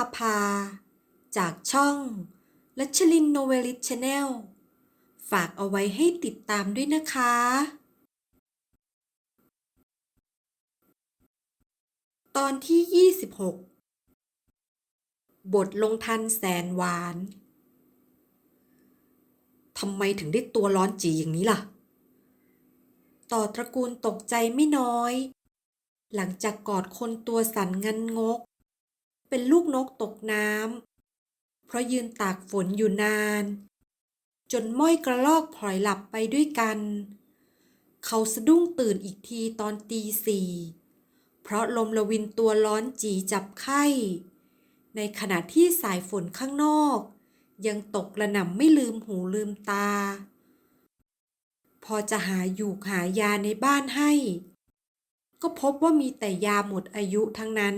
าภา จากช่องลัชลินโนเวลิชแนลฝากเอาไว้ให้ติดตามด้วยนะคะ ตอนที่ 26 บทลงทันแสนหวาน ทำไมถึงได้ตัวร้อนจีอย่างนี้ล่ะ ต่อตระกูลตกใจไม่น้อย หลังจากกอดคนตัวสั่นงันงก เป็นลูกนกตกน้ำเพราะยืนตากฝนอยู่นาน จนม้อยกระลอกพลอยหลับไปด้วยกัน เขาสะดุ้งตื่นอีกทีตอนตีสี่เพราะลมละวินตัวร้อนจีจับไข้ ในขณะที่สายฝนข้างนอก ยังตกระหน่ำไม่ลืมหูลืมตา พอจะหาอยู่หายาในบ้านให้ ก็พบว่ามีแต่ยาหมดอายุทั้งนั้น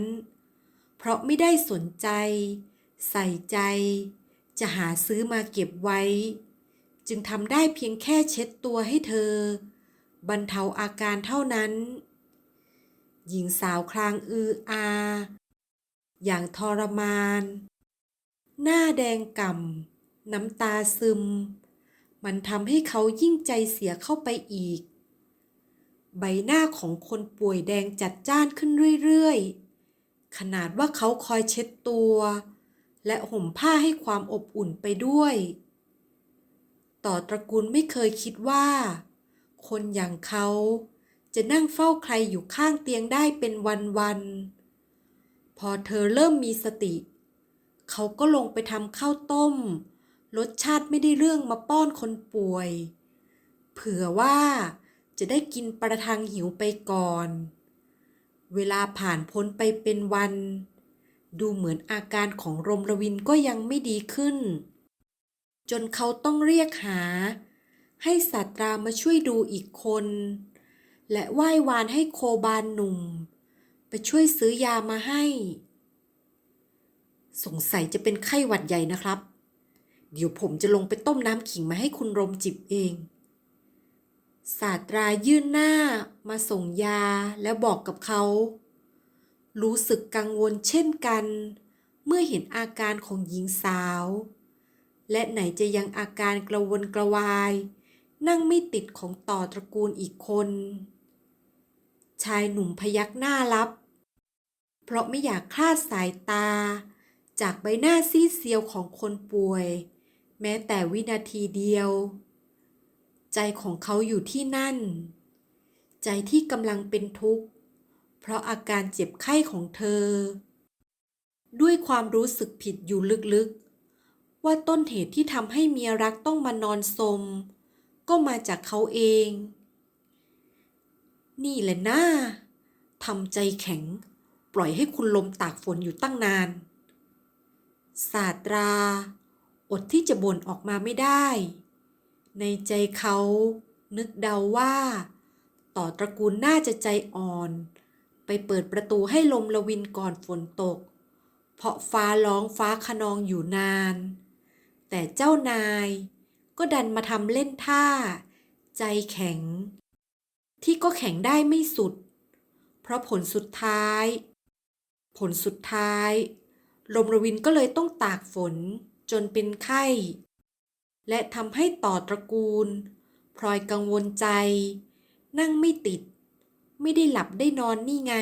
เพราะไม่ได้สนใจ ใส่ใจ จะหาซื้อมาเก็บไว้ จึงทำได้เพียงแค่เช็ดตัวให้เธอ บรรเทาอาการเท่านั้น หญิงสาวคลางอืออา อย่างทรมาน หน้าแดงก่ำน้ำตาซึม มันทำให้เขายิ่งใจเสียเข้าไปอีก ใบหน้าของคนป่วยแดงจัดจ้านขึ้นเรื่อยๆ ขนาดว่าเขาคอยเช็ดตัว และห่มผ้าให้ความอบอุ่นไปด้วย ต่อตระกูลไม่เคยคิดว่า คนอย่างเขาจะนั่งเฝ้าใครอยู่ข้างเตียงได้เป็นวันๆ พอเธอเริ่มมีสติ เขาก็ลงไปทำข้าวต้ม รสชาติไม่ได้เรื่องมาป้อนคนป่วย เผื่อว่าจะได้กินประทังหิวไปก่อน เวลาผ่านพ้นไปเป็นวัน ดูเหมือนอาการของรมรวินก็ยังไม่ดีขึ้น จนเขาต้องเรียกหา ให้ศาสตรามาช่วยดูอีกคน และไหว้วานให้โคบานหนุ่ม ไปช่วยซื้อยามาให้ สงสัยจะเป็นไข้หวัดใหญ่นะครับ เดี๋ยวผมจะลงไปต้มน้ำขิงมาให้คุณรมจิบเอง ศาสตรายื่นหน้ามาส่งยาแล้วบอกกับเขา รู้สึกกังวลเช่นกัน เมื่อเห็นอาการของหญิงสาว และไหนจะยังอาการกระวนกระวาย นั่งไม่ติดของต่อตระกูลอีกคน ชายหนุ่มพยักหน้ารับ เพราะไม่อยากคลาดสายตา จากใบหน้าซีดเซียวของคนป่วย แม้แต่วินาทีเดียว ใจของเขาอยู่ที่นั่น ใจที่กำลังเป็นทุกข์ เพราะอาการเจ็บไข้ของเธอ ด้วยความรู้สึกผิดอยู่ลึกๆ ว่าต้นเหตุที่ทำให้เมียรักต้องมานอนสม ก็มาจากเขาเอง นี่แหละน้าทำใจแข็ง ปล่อยให้คุณลมตากฝนอยู่ตั้งนานศาสตรา อดที่จะบ่นออกมาไม่ได้ ในใจเขานึกเดาว่า ต่อตระกูลน่าจะใจอ่อน ไปเปิดประตูให้ลมละวินก่อนฝนตก เพราะฟ้าร้องฟ้าขนองอยู่นาน แต่เจ้านายก็ดันมาทำเล่นท่า ใจแข็ง ที่ก็แข็งได้ไม่สุด เพราะผลสุดท้าย ผลสุดท้าย ลมระวินก็เลยต้องตากฝนจนเป็นไข้ และทำให้ต่อตระกูลพลอยกังวลใจ นั่งไม่ติด ไม่ได้หลับได้นอนนี่ไง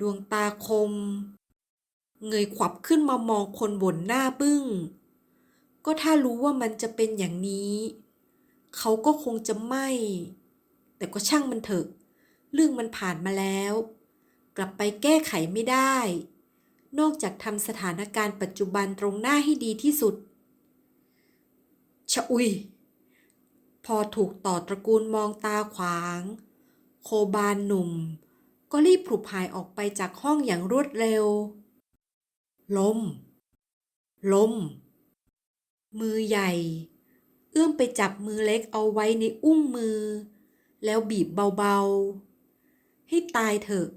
ดวงตาคม เงยขวับขึ้นมามองคนบนหน้าบึ้ง ก็ถ้ารู้ว่ามันจะเป็นอย่างนี้ เขาก็คงจะไม่ แต่ก็ช่างมันเถอะ เรื่องมันผ่านมาแล้ว กลับไปแก้ไขไม่ได้ นอกจากทำสถานการณ์ปัจจุบันตรงหน้าให้ดีที่สุด ชะอุย พอถูกต่อตระกูลมองตาขวาง โคบานหนุ่ม ก็รีบผุบหายออกไปจากห้องอย่างรวดเร็ว ลม ลม มือใหญ่ เอื้อมไปจับมือเล็กเอาไว้ในอุ้งมือ แล้วบีบเบาๆ ให้ตายเถอะ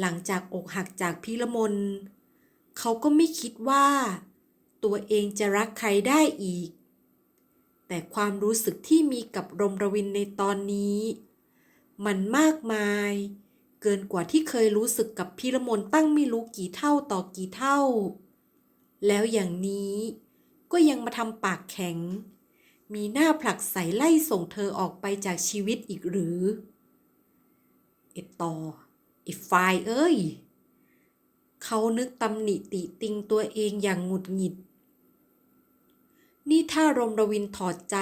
หลังจากอกหักจากพิรมนเขาก็ไม่คิดว่า ตัวเองจะรักใครได้อีก แต่ความรู้สึกที่มีกับรมรวินในตอนนี้ มันมากมาย เกินกว่าที่เคยรู้สึกกับพิรมนตั้งไม่รู้กี่เท่าต่อกี่เท่า แล้วอย่างนี้ก็ยังมาทำปากแข็ง มีหน้าผลักใสไล่ส่งเธอออกไปจากชีวิตอีกหรือเอดต่อไอีฟายเอ้ย เขานึกตำหนิติติงตัวเองอย่างหงุดหงิด นี่ถ้ารมรวินถอดใจ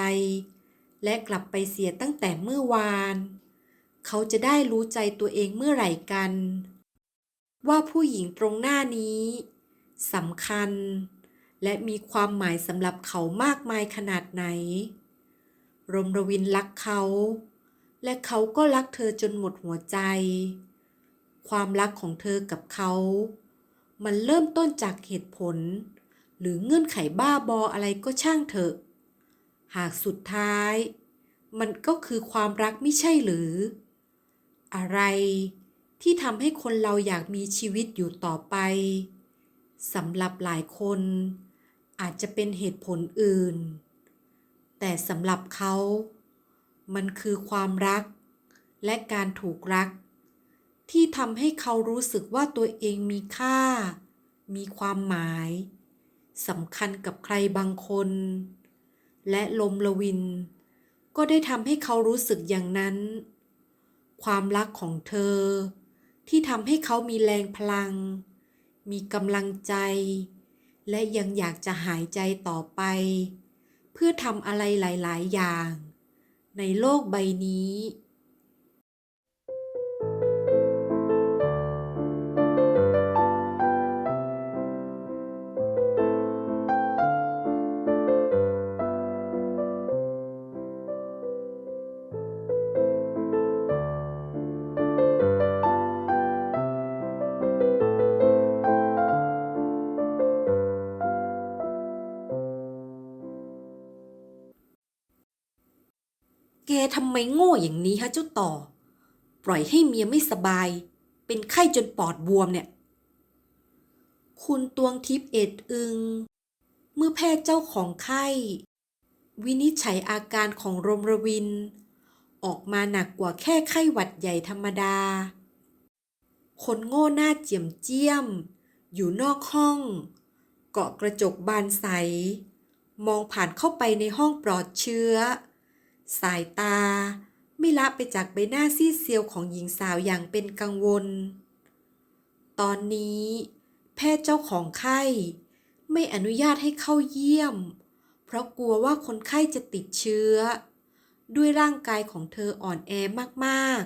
และกลับไปเสียตั้งแต่เมื่อวาน เขาจะได้รู้ใจตัวเองเมื่อไหร่กัน ว่าผู้หญิงตรงหน้านี้สำคัญ และมีความหมายสำหรับเขามากมายขนาดไหน รมรวินรักเขา และเขาก็รักเธอจนหมดหัวใจ ความรักของเธอกับเขา มันเริ่มต้นจากเหตุผล หรือเงื่อนไขบ้าบออะไรก็ช่างเถอะ หากสุดท้าย มันก็คือความรักไม่ใช่หรือ อะไรที่ทำให้คนเราอยากมีชีวิตอยู่ต่อไปสำหรับหลายคนอาจจะเป็นเหตุผลอื่น แต่สำหรับเขา มันคือความรัก และการถูกรัก ที่ทำให้เขารู้สึกว่าตัวเองมีค่า มีความหมาย สำคัญกับใครบางคน และลมละวิน ก็ได้ทำให้เขารู้สึกอย่างนั้น ความรักของเธอ ที่ทำให้เขามีแรงพลัง มีกำลังใจ และยังอยากจะหายใจต่อไป เพื่อทำอะไรหลาย ๆ อย่าง ในโลกใบนี้ ทำไมโง่อย่างนี้ฮะเจ้าต่อ ปล่อยให้เมียไม่สบาย เป็นไข้จนปอดบวมเนี่ย คุณตวงทิพย์เอ็ดอึง เมื่อแพทย์เจ้าของไข้ วินิจฉัยอาการของรมรวิน ออกมาหนักกว่าแค่ไข้หวัดใหญ่ธรรมดา คนโง่หน้าเจียมเจียม อยู่นอกห้อง เกาะกระจกบานใส มองผ่านเข้าไปในห้องปลอดเชื้อ สายตา ไม่ละไปจากใบหน้าซีดเซียวของหญิงสาวอย่างเป็นกังวล ตอนนี้ แพทย์เจ้าของไข้ ไม่อนุญาตให้เข้าเยี่ยม เพราะกลัวว่าคนไข้จะติดเชื้อ ด้วยร่างกายของเธออ่อนแอมาก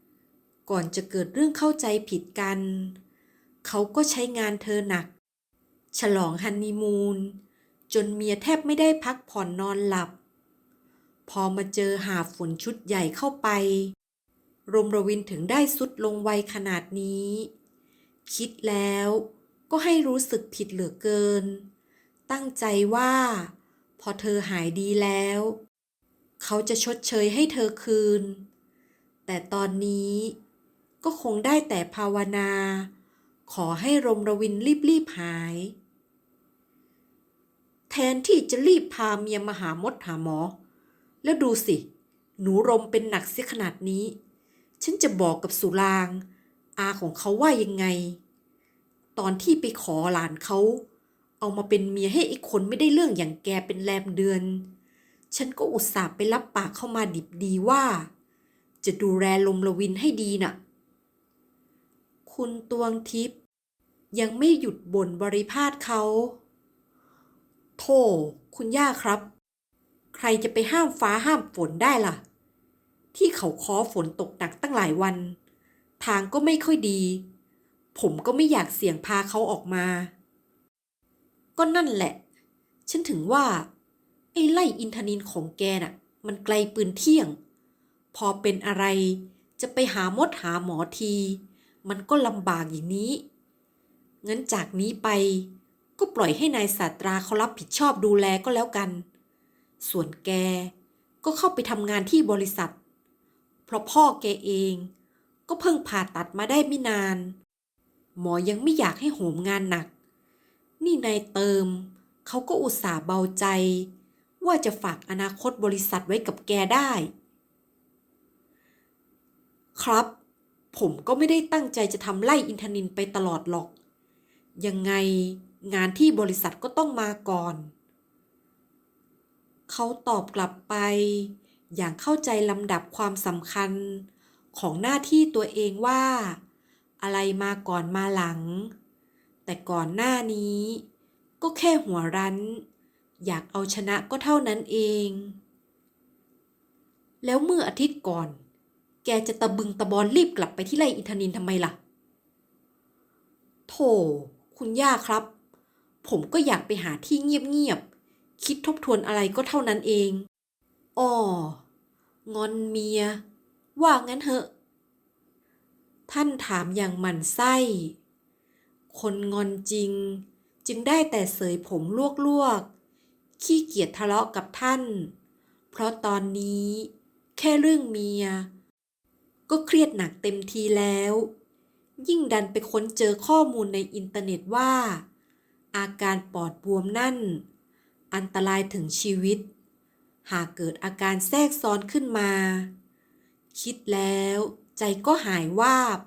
ๆ ก่อนจะเกิดเรื่องเข้าใจผิดกัน เขาก็ใช้งานเธอหนัก ฉลองฮันนีมูนจนเมียแทบไม่ได้พักผ่อนนอนหลับ พอมาเจอหาฝนชุดใหญ่เข้าไป รมรวินถึงได้สุดลงไวขนาดนี้ คิดแล้วก็ให้รู้สึกผิดเหลือเกิน ตั้งใจว่า พอเธอหายดีแล้ว เขาจะชดเชยให้เธอคืน แต่ตอนนี้ก็คงได้แต่ภาวนา ขอให้รมรวินรีบๆหาย แทนที่จะรีบพาเมียมาหามดหาหมอ แล้วดูสิ หนูรมเป็นหนักเสียขนาดนี้ ฉันจะบอกกับสุราง อาของเขาว่ายังไง ตอนที่ไปขอหลานเขา เอามาเป็นเมียให้ไอ้คนไม่ได้เรื่องอย่างแกเป็นแรมเดือน ฉันก็อุตส่าห์ไปรับปากเข้ามาดิบดีว่า จะดูแลลมละวินให้ดีน่ะ คุณตวงทิพย์ยังไม่หยุดบ่นบริพาทเขา โธ่คุณย่าครับ ใครจะไปห้ามฟ้าห้ามฝนได้ล่ะ ที่เขาคอฝนตกหนักตั้งหลายวัน ทางก็ไม่ค่อยดี ผมก็ไม่อยากเสี่ยงพาเขาออกมา ก็นั่นแหละ ฉันถึงว่า ไอ้ไล่อินทนินของแกน่ะ มันไกลปืนเที่ยง พอเป็นอะไรจะไปหามดหาหมอที มันก็ลำบากอย่างนี้ งั้นจากนี้ไปก็ปล่อยให้นายศาสตราเขารับผิดชอบดูแลก็แล้วกัน ส่วนแกก็เข้าไปทำงานที่บริษัท เพราะพ่อแกเองก็เพิ่งผ่าตัดมาได้ไม่นาน หมอยังไม่อยากให้โหมงานหนัก นี่นายเติมเขาก็อุตส่าห์เบาใจ ว่าจะฝากอนาคตบริษัทไว้กับแกได้ ครับ ผมก็ไม่ได้ตั้งใจจะทำไล่อินทนินไปตลอดหรอก ยังไงงานที่บริษัทก็ต้องมาก่อน เขาตอบกลับไป อย่างเข้าใจลำดับความสำคัญของหน้าที่ตัวเองว่า อะไรมาก่อนมาหลัง แต่ก่อนหน้านี้ ก็แค่หัวรั้น อยากเอาชนะก็เท่านั้นเอง แล้วเมื่ออาทิตย์ก่อน แกจะตะบึงตะบอนรีบกลับไปที่ไรอินทนินทำไมล่ะโธ่คุณย่าครับ ผมก็อยากไปหาที่เงียบ คิดทบทวนอะไรก็เท่านั้นเองอ้องอนเมีย ว่างั้นเหอะ ท่านถามอย่างหมั่นไส้ คนงอนจริง จึงได้แต่เสยผมลวกๆ ขี้เกียจทะเลาะกับท่าน เพราะตอนนี้แค่เรื่องเมีย ก็เครียดหนักเต็มทีแล้ว ยิ่งดันไปค้นเจอข้อมูลในอินเทอร์เน็ตว่า อาการปอดบวมนั่น อันตรายถึงชีวิต หากเกิดอาการแทรกซ้อนขึ้นมา คิดแล้วใจก็หายวาบ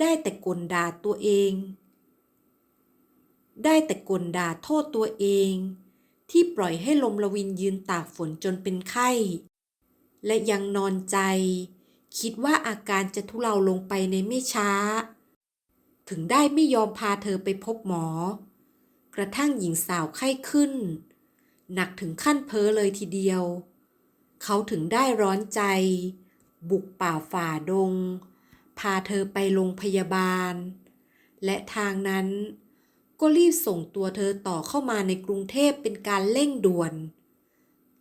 ได้แต่กลด่าตัวเอง ได้แต่กลด่าโทษตัวเอง ที่ปล่อยให้ลมละวินยืนตากฝนจนเป็นไข้ และยังนอนใจ คิดว่าอาการจะทุเลาลงไปในไม่ช้า ถึงได้ไม่ยอมพาเธอไปพบหมอกระทั่งหญิงสาวไข้ขึ้น หนักถึงขั้นเพ้อเลยทีเดียว เขาถึงได้ร้อนใจ บุกป่าฝ่าดง พาเธอไปโรงพยาบาล และทางนั้นก็รีบส่งตัวเธอต่อเข้ามาในกรุงเทพเป็นการเร่งด่วน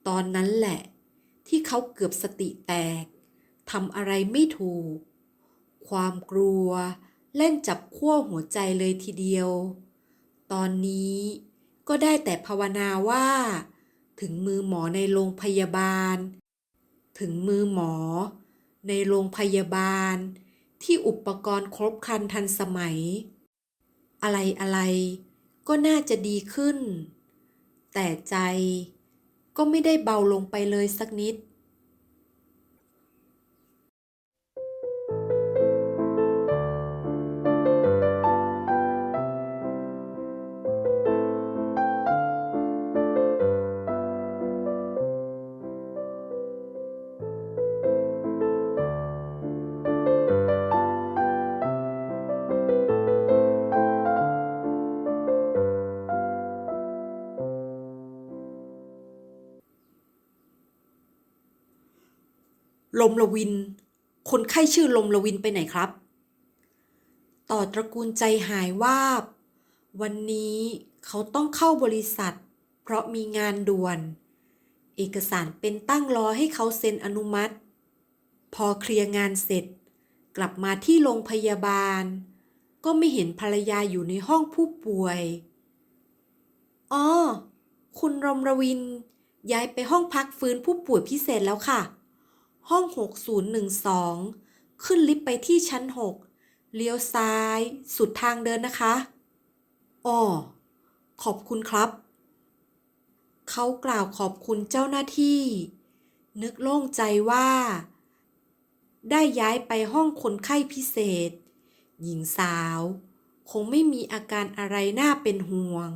ตอนนั้นแหละ ที่เขาเกือบสติแตกทำอะไรไม่ถูก ความกลัวเล่นจับขั้วหัวใจเลยทีเดียว ตอนนี้ ก็ได้แต่ภาวนาว่า ถึงมือหมอในโรงพยาบาล ถึงมือหมอ ในโรงพยาบาล ที่อุปกรณ์ครบครันทันสมัย อะไรอะไรก็น่าจะดีขึ้น แต่ใจก็ไม่ได้เบาลงไปเลยสักนิด ลมละวิน คนไข้ชื่อลมละวินไปไหนครับ ต่อตระกูลใจหายวาบ วันนี้เขาต้องเข้าบริษัท เพราะมีงานด่วน เอกสารเป็นตั้งรอให้เขาเซ็นอนุมัติ พอเคลียร์งานเสร็จ กลับมาที่โรงพยาบาล ก็ไม่เห็นภรรยาอยู่ในห้องผู้ป่วย อ๋อ คุณรมรวินย้ายไปห้องพักฟื้นผู้ป่วยพิเศษแล้วค่ะ ห้อง 6012 ขึ้นลิฟต์ไปที่ชั้น 6 เลี้ยวซ้าย สุดทางเดินนะคะอ๋อขอบคุณครับ เขากล่าวขอบคุณเจ้าหน้าที่ นึกโล่งใจว่า ได้ย้ายไปห้องคนไข้พิเศษ หญิงสาว คงไม่มีอาการอะไรน่าเป็นห่วง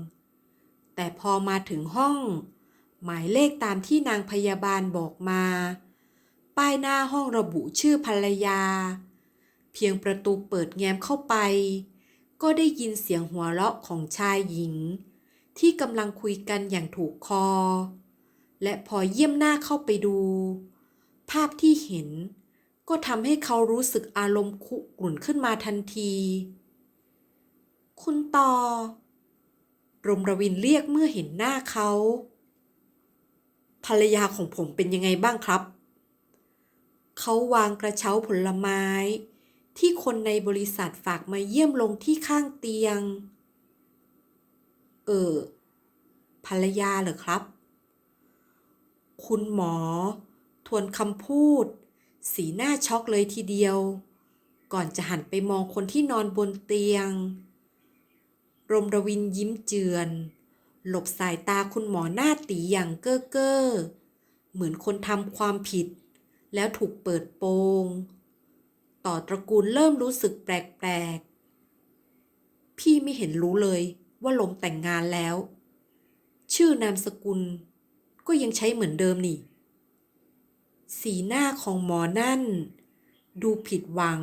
แต่พอมาถึงห้อง หมายเลขตามที่นางพยาบาลบอกมา ป้ายหน้าห้องระบุชื่อภรรยา เพียงประตูเปิดแง้มเข้าไป ก็ได้ยินเสียงหัวเราะของชายหญิง ที่กำลังคุยกันอย่างถูกคอ และพอเยี่ยมหน้าเข้าไปดู ภาพที่เห็นก็ทำให้เขารู้สึกอารมณ์คุกรุ่นขึ้นมาทันที คุณต่อรมรวินเรียกเมื่อเห็นหน้าเขา ภรรยาของผมเป็นยังไงบ้างครับ เขาวางกระเช้าผลไม้ ที่คนในบริษัทฝากมาเยี่ยมลงที่ข้างเตียง เออ ภรรยาเหรอครับ คุณหมอ ทวนคำพูด สีหน้าช็อกเลยทีเดียว ก่อนจะหันไปมองคนที่นอนบนเตียง รมรวินยิ้มเจือน หลบสายตาคุณหมอหน้าตีอย่างเก้อเก้อเหมือนคนทำความผิด แล้วถูกเปิดโปง ต่อตระกูลเริ่มรู้สึกแปลกๆ พี่ไม่เห็นรู้เลยว่าลมแต่งงานแล้ว ชื่อนามสกุล ก็ยังใช้เหมือนเดิมนี่ สีหน้าของหมอนั่น ดูผิดหวัง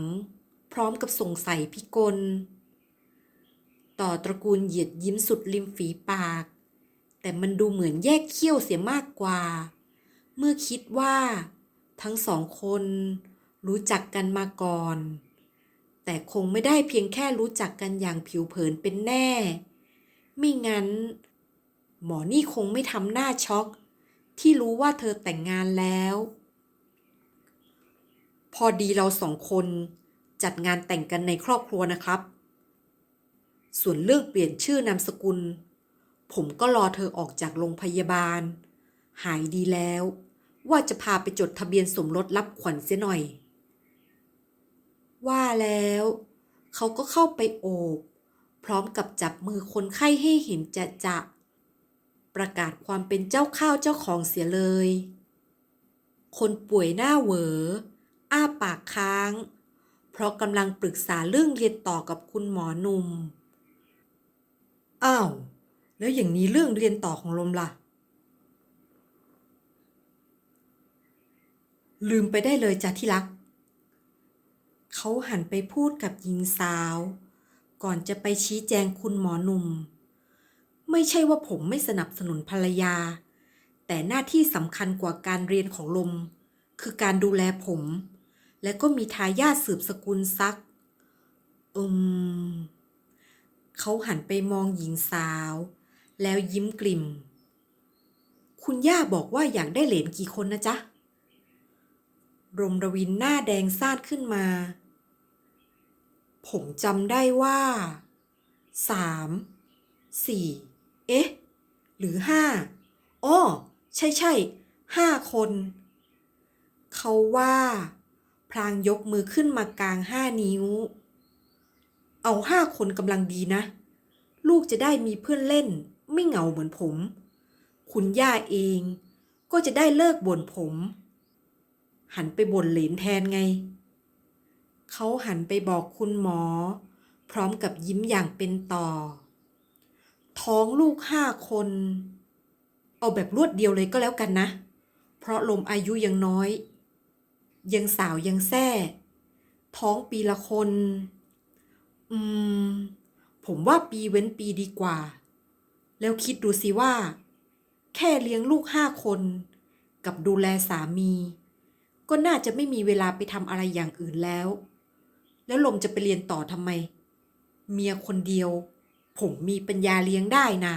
พร้อมกับสงสัยพิกล ต่อตระกูลเหยียดยิ้มสุดริมฝีปาก แต่มันดูเหมือนแยกเขี้ยวเสียมากกว่า เมื่อคิดว่า ทั้งสองคนรู้จักกันมาก่อน แต่คงไม่ได้เพียงแค่รู้จักกันอย่างผิวเผินเป็นแน่ ไม่งั้น หมอนี่คงไม่ทำหน้าช็อก ที่รู้ว่าเธอแต่งงานแล้ว พอดีเราสองคนจัดงานแต่งกันในครอบครัวนะครับ ส่วนเรื่องเปลี่ยนชื่อนามสกุล ผมก็รอเธอออกจากโรงพยาบาล หายดีแล้ว ว่าจะพาไปจดทะเบียนสมรสรับขวัญเสียหน่อย ว่าแล้ว เขาก็เข้าไปโอบ พร้อมกับจับมือคนไข้ให้เห็นจะจะประกาศความเป็นเจ้าข้าวเจ้าของเสียเลย คนป่วยหน้าเหวอ อ้าปากค้าง เพราะกำลังปรึกษาเรื่องเรียนต่อกับคุณหมอหนุ่ม อ้าว แล้วอย่างนี้เรื่องเรียนต่อของลมล่ะ ลืมไปได้เลยจ้ะที่รัก เขาหันไปพูดกับหญิงสาว ก่อนจะไปชี้แจงคุณหมอหนุ่ม ไม่ใช่ว่าผมไม่สนับสนุนภรรยา แต่หน้าที่สำคัญกว่าการเรียนของลม คือการดูแลผม และก็มีทายาทสืบสกุลซัก อืม เขาหันไปมองหญิงสาว แล้วยิ้มกลิ่ม คุณย่าบอกว่าอยากได้เหรียญกี่คนนะจ๊ะ รมรวินหน้าแดงซาดขึ้นมา ผมจำได้ว่าสามสี่เอ๊ะ หรือห้าอ้อใช่ใช่ห้าคน เขาว่า พลางยกมือขึ้นมากลางห้านิ้ว เอาห้าคนกำลังดีนะ ลูกจะได้มีเพื่อนเล่น ไม่เหงาเหมือนผม คุณย่าเองก็จะได้เลิกบ่นผม หันไปบ่นเหลนแทนไง เขาหันไปบอกคุณหมอ พร้อมกับยิ้มอย่างเป็นต่อ ท้องลูกห้าคน เอาแบบรวดเดียวเลยก็แล้วกันนะ เพราะลมอายุยังน้อย ยังสาวยังแท้ท้องปีละคน อืม ผมว่าปีเว้นปีดีกว่า แล้วคิดดูสิว่า แค่เลี้ยงลูกห้าคน กับดูแลสามี ก็น่าจะไม่มีเวลาไปทำอะไรอย่างอื่นแล้ว แล้วลมจะไปเรียนต่อทำไม เมียคนเดียว ผมมีปัญญาเลี้ยงได้น่ะ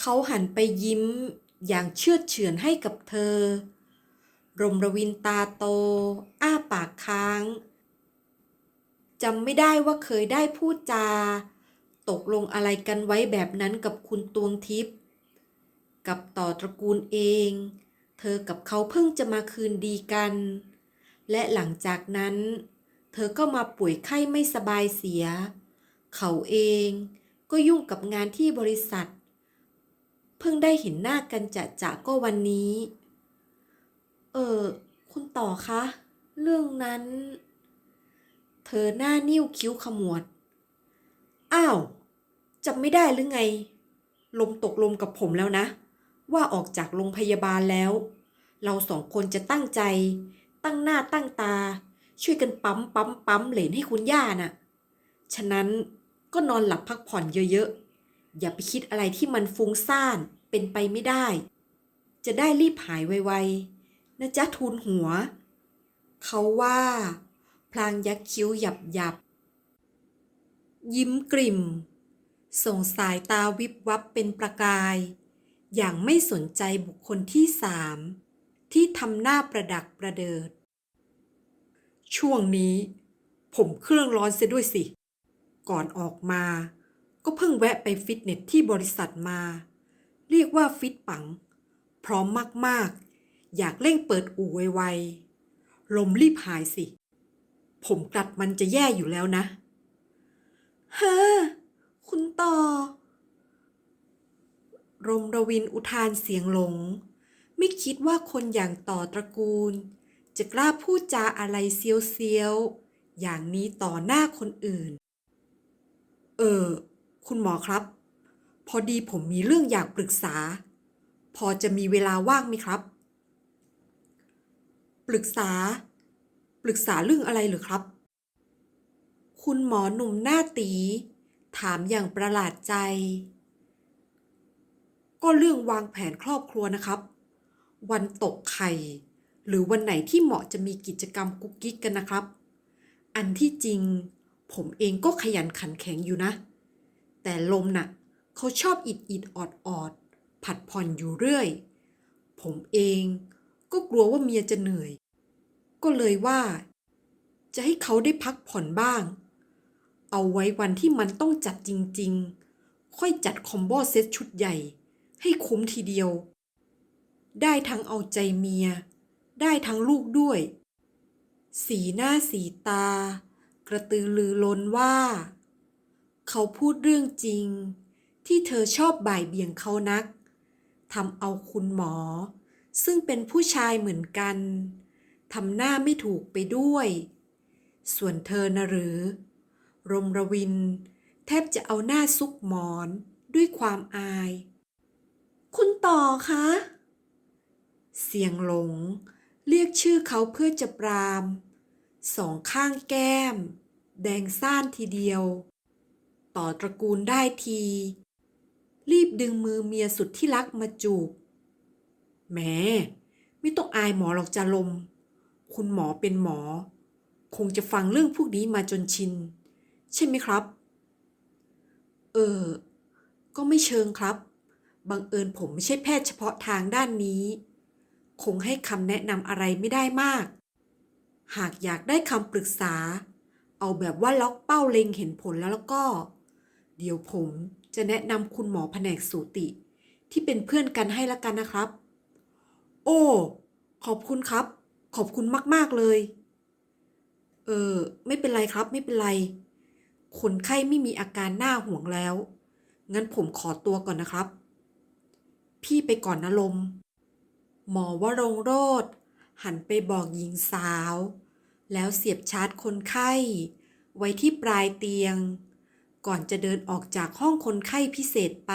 เขาหันไปยิ้มอย่างเชื่อเฉือนให้กับเธอ รมรวินตาโต อ้าปากค้างจำไม่ได้ว่าเคยได้พูดจา ตกลงอะไรกันไว้แบบนั้นกับคุณตวงทิพย์กับต่อตระกูลเอง เธอกับเขาเพิ่งจะมาคืนดีกัน และหลังจากนั้น เธอก็มาป่วยไข้ไม่สบายเสีย เขาเองก็ยุ่งกับงานที่บริษัท เพิ่งได้เห็นหน้ากันจะจะก็วันนี้ เออ คุณต่อคะ เรื่องนั้น เธอหน้านิ้วคิ้วขมวด อ้าวจำไม่ได้หรือไง ลมตกลมกับผมแล้วนะ ว่าออกจากโรงพยาบาลแล้ว เราสองคนจะตั้งใจ ตั้งหน้าตั้งตา ช่วยกันปั๊มปั๊มปั๊มเหรนให้คุณย่าน่ะ ฉะนั้นก็นอนหลับพักผ่อนเยอะๆ อย่าไปคิดอะไรที่มันฟุ้งซ่านเป็นไปไม่ได้ จะได้รีบหายไวๆนะจ๊ะทูลหัว เขาว่า พลางยักคิ้วหยับหยับยิ้มกริ่ม ส่งสายตาวิบวับเป็นประกาย อย่างไม่สนใจบุคคลที่สามที่ทำหน้าประดักประเดิด ช่วงนี้ ผมเครื่องร้อนเสียด้วยสิ ก่อนออกมา ก็เพิ่งแวะไปฟิตเนสที่บริษัทมา เรียกว่าฟิตปัง พร้อมมากๆ อยากเร่งเปิดอู่ไวๆลมรีบหายสิ ผมกลัดมันจะแย่อยู่แล้วนะฮ่าคุณต่อ รมรวินอุทานเสียงหลง ไม่คิดว่าคนอย่างต่อตระกูล จะกล้าพูดจาอะไรเซียวๆอย่างนี้ต่อหน้าคนอื่น เออ คุณหมอครับ พอดีผมมีเรื่องอยากปรึกษา พอจะมีเวลาว่างไหมครับ ปรึกษา ปรึกษาเรื่องอะไรหรือครับ คุณหมอหนุ่มหน้าตี ถามอย่างประหลาดใจ ก็เรื่องวางแผนครอบครัวนะครับ วันตกไข่ หรือวันไหนที่เหมาะจะมีกิจกรรมกุ๊กกิ๊กกันนะครับ อันที่จริง ผมเองก็ขยันขันแข็งอยู่นะ แต่ลมน่ะเขาชอบอิดอิดออดออดผัดผ่อนอยู่เรื่อย ผมเองก็กลัวว่าเมียจะเหนื่อย ก็เลยว่า จะให้เขาได้พักผ่อนบ้าง เอาไว้วันที่มันต้องจัดจริง ๆ ค่อยจัดคอมโบเซตชุดใหญ่ ให้คุ้มทีเดียว ได้ทั้งเอาใจเมีย ได้ทั้งลูกด้วย สีหน้าสีตา กระตือรือร้นว่า เขาพูดเรื่องจริง ที่เธอชอบบ่ายเบี่ยงเขานักทำเอาคุณหมอ ซึ่งเป็นผู้ชายเหมือนกันทำหน้าไม่ถูกไปด้วย ส่วนเธอนะหรือ รมรวิน แทบจะเอาหน้าซุกหมอนด้วยความอาย คุณต่อคะ เสียงหลง เรียกชื่อเขาเพื่อจะปราม สองข้างแก้ม แดงซ่านทีเดียว ต่อตระกูลได้ที รีบดึงมือเมียสุดที่รักมาจูบแหมไม่ต้องอายหมอหรอกจาลม คุณหมอเป็นหมอ คงจะฟังเรื่องพวกนี้มาจนชิน ใช่ไหมครับ เออ ก็ไม่เชิงครับ บังเอิญผมไม่ใช่แพทย์เฉพาะทางด้านนี้ คงให้คำแนะนำอะไรไม่ได้มาก หากอยากได้คำปรึกษา เอาแบบว่าล็อกเป้าเล็งเห็นผลแล้วแล้วก็ เดี๋ยวผมจะแนะนำคุณหมอแผนกสูติ ที่เป็นเพื่อนกันให้ละกันนะครับ โอ้ ขอบคุณครับ ขอบคุณมาก ๆ เลย เออ ไม่เป็นไรครับ ไม่เป็นไร คนไข้ไม่มีอาการหน้าห่วงแล้ว งั้นผมขอตัวก่อนนะครับ พี่ไปก่อนนะลม หมอวรงโรธหันไปบอกหญิงสาว แล้วเสียบชาร์จคนไข้ ไว้ที่ปลายเตียง ก่อนจะเดินออกจากห้องคนไข้พิเศษไป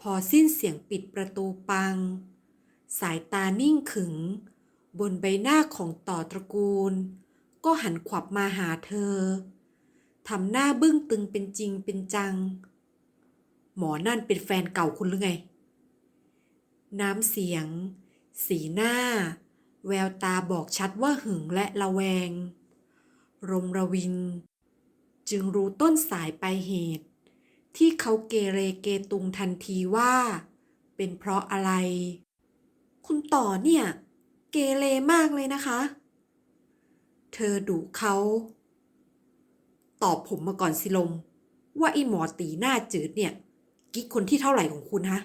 พอสิ้นเสียงปิดประตูปัง สายตานิ่งขึง บนใบหน้าของต่อตระกูล ก็หันขวับมาหาเธอทำหน้าบึ้งตึงเป็นจริงเป็นจัง หมอนั่นเป็นแฟนเก่าคุณหรือไง น้ำเสียง สีหน้า แววตาบอกชัดว่าหึงและระแวง รมระวิน จึงรู้ต้นสายปลายเหตุ ที่เขาเกเรเกตุงทันทีว่า เป็นเพราะอะไร คุณต่อเนี่ย เกเรมากเลยนะคะ เธอดุเขาตอบผมมาก่อนสิลม ว่าไอหมอตีหน้าจืดเนี่ย กิ๊กคนที่เท่าไหร่ของคุณฮะ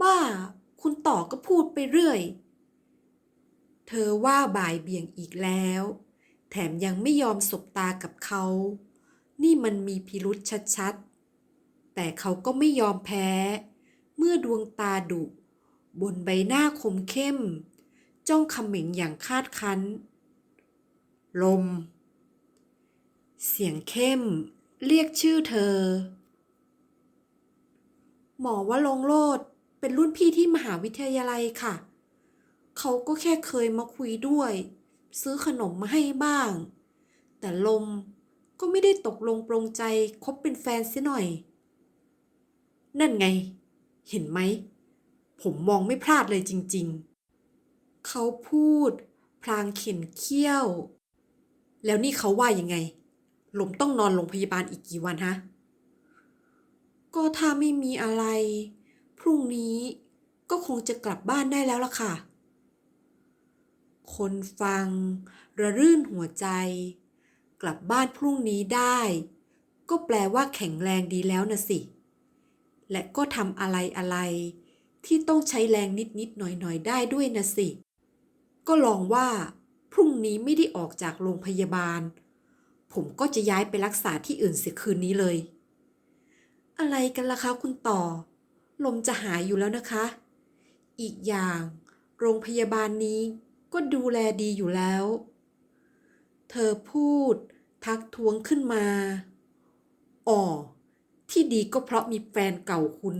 บ้า คุณต่อก็พูดไปเรื่อย เธอว่าบ่ายเบี่ยงอีกแล้ว แถมยังไม่ยอมสบตากับเขา นี่มันมีพิรุษชัดๆ แต่เขาก็ไม่ยอมแพ้ เมื่อดวงตาดุ บนใบหน้าคมเข้ม จ้องเขม็งอย่างคาดคั้น ลม เสียงเข้ม เรียกชื่อเธอ หมอว่าลงโลดเป็นรุ่นพี่ที่มหาวิทยาลัยค่ะ เขาก็แค่เคยมาคุยด้วย ซื้อขนมมาให้บ้าง แต่ลมก็ไม่ได้ตกลงปรงใจคบเป็นแฟนเสียหน่อย นั่นไง เห็นไหม ผมมองไม่พลาดเลยจริง ๆ เขาพูด พลางเข็นเขี้ยว แล้วนี่เขาว่ายังไง ลมต้องนอนโรงพยาบาลอีกกี่วันฮะ ก็ถ้าไม่มีอะไร พรุ่งนี้ก็คงจะกลับบ้านได้แล้วล่ะค่ะ คนฟัง ระรื่นหัวใจ กลับบ้านพรุ่งนี้ได้ ก็แปลว่าแข็งแรงดีแล้วนะสิ และก็ทำอะไรอะไร ที่ต้องใช้แรงนิดนิดๆหน่อยหน่อยๆได้ด้วยนะสิ ก็ลองว่า พรุ่งนี้ไม่ได้ออกจากโรงพยาบาล ผมก็จะย้ายไปรักษาที่อื่นเสียคืนนี้เลย อะไรกันล่ะคะคุณต่อ ลมจะหายอยู่แล้วนะคะ อีกอย่าง โรงพยาบาลนี้ก็ดูแลดีอยู่แล้ว เธอพูด ทักท้วงขึ้นมา อ๋อ ที่ดีก็เพราะมีแฟนเก่าคุณ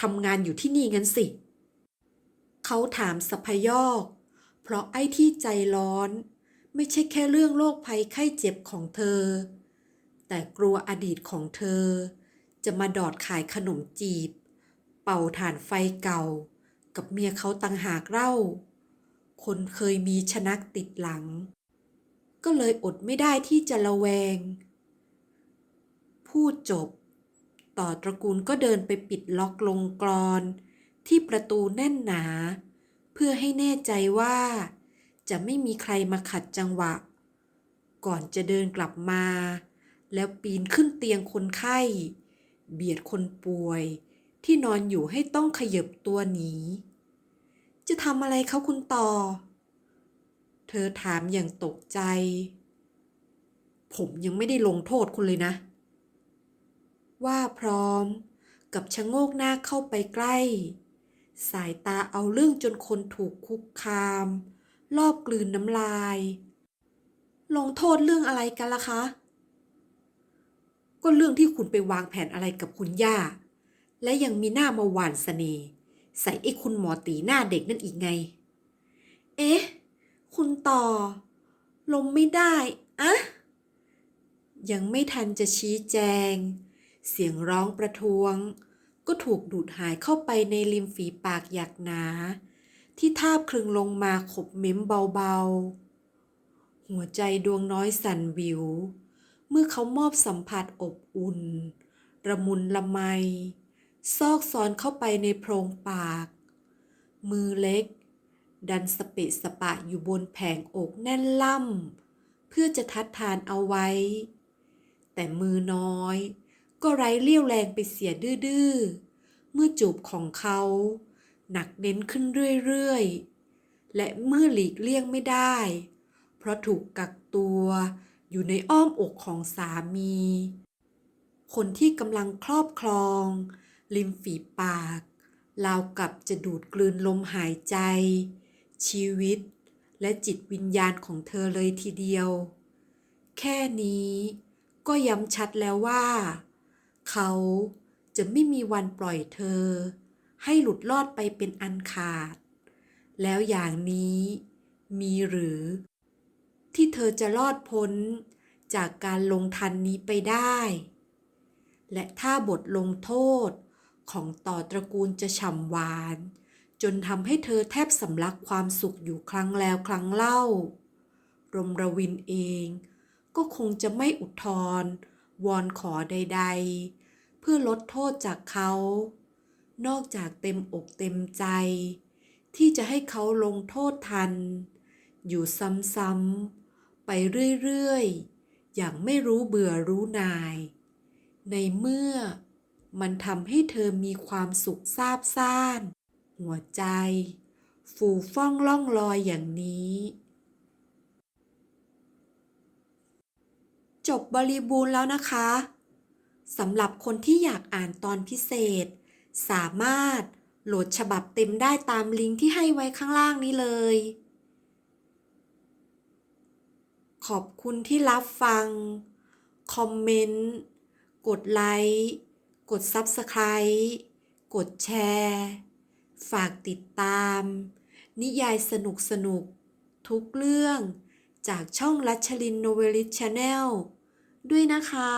ทำงานอยู่ที่นี่งั้นสิ เขาถามสพยอก เพราะไอ้ที่ใจร้อน ไม่ใช่แค่เรื่องโรคภัยไข้เจ็บของเธอ แต่กลัวอดีตของเธอ จะมาดอดขายขนมจีบ เป่าถ่านไฟเก่า กับเมียเขาตังหากเล่า คนเคยมีชนักติดหลัง ก็เลยอดไม่ได้ที่จะระแวง พูดจบ ต่อตระกูลก็เดินไปปิดล็อกลงกรอน ที่ประตูแน่นหนา เพื่อให้แน่ใจว่า จะไม่มีใครมาขัดจังหวะ ก่อนจะเดินกลับมา แล้วปีนขึ้นเตียงคนไข้ เบียดคนป่วย ที่นอนอยู่ให้ต้องขยบตัวหนี จะทำอะไรเขาคุณต่อ เธอถามอย่างตกใจ ผมยังไม่ได้ลงโทษคุณเลยนะ ว่าพร้อมกับชะโงกหน้าเข้าไปใกล้ สายตาเอาเรื่องจนคนถูกคุกคาม รอบกลืนน้ำลาย ลงโทษเรื่องอะไรกันล่ะคะ ก็เรื่องที่คุณไปวางแผนอะไรกับคุณย่า และยังมีหน้ามาหวานเสน่ห์ใส่ไอ้คุณหมอตีหน้าเด็กนั่นอีกไง เอ๊ะ คุณต่อ ลมไม่ได้อะยังไม่ทันจะชี้แจง เสียงร้องประท้วง ก็ถูกดูดหายเข้าไปในริมฝีปากหยักหนา ที่ทาบคลึงลงมาขบเม้มเบาๆ หัวใจดวงน้อยสั่นวิว เมื่อเขามอบสัมผัสอบอุ่น ระมุนละไม ซอกซอนเข้าไปในโพรงปาก มือเล็ก ดันสเปะสปะอยู่บนแผงอกแน่นล่ำ เพื่อจะทัดทานเอาไว้ แต่มือน้อย ก็ไร้เลี่ยวแรงไปเสียดื้อๆ เมื่อจูบของเขา หนักเน้นขึ้นเรื่อยๆ และเมื่อหลีกเลี่ยงไม่ได้ เพราะถูกกักตัว อยู่ในอ้อมอกของสามี คนที่กำลังครอบครอง ริมฝีปากราวกับจะดูดกลืนลมหายใจ ชีวิต และจิตวิญญาณของเธอเลยทีเดียว แค่นี้ก็ย้ำชัดแล้วว่า เขาจะไม่มีวันปล่อยเธอ ให้หลุดลอดไปเป็นอันขาด แล้วอย่างนี้มีหรือ ที่เธอจะรอดพ้นจากการลงทันนี้ไปได้ และถ้าบทลงโทษของต่อตระกูลจะฉ่ำหวาน จนทำให้เธอแทบสำลักความสุขอยู่ครั้งแล้วครั้งเล่า รมรวินเองก็คงจะไม่อุทธรวอนขอใด ๆ เพื่อลดโทษจากเขา นอกจากเต็มอกเต็มใจ ที่จะให้เขาลงโทษทัน อยู่ซ้ำๆ ไปเรื่อยๆ อย่างไม่รู้เบื่อรู้นาย ในเมื่อมันทำให้เธอมีความสุขซาบซ่าน หัวใจ ฟูฟ่องล่องลอยอย่างนี้ จบบริบูรณ์แล้วนะคะสำหรับคนที่อยากอ่านตอนพิเศษ สามารถโหลดฉบับเต็มได้ตามลิงก์ที่ให้ไว้ข้างล่างนี้เลย ขอบคุณที่รับฟัง คอมเมนต์ กดไลค์ กด Subscribe กดแชร์ ฝากติดตาม นิยายสนุกสนุกๆทุกเรื่องจากช่องรัชลินโนเวลิชแนลด้วยนะคะ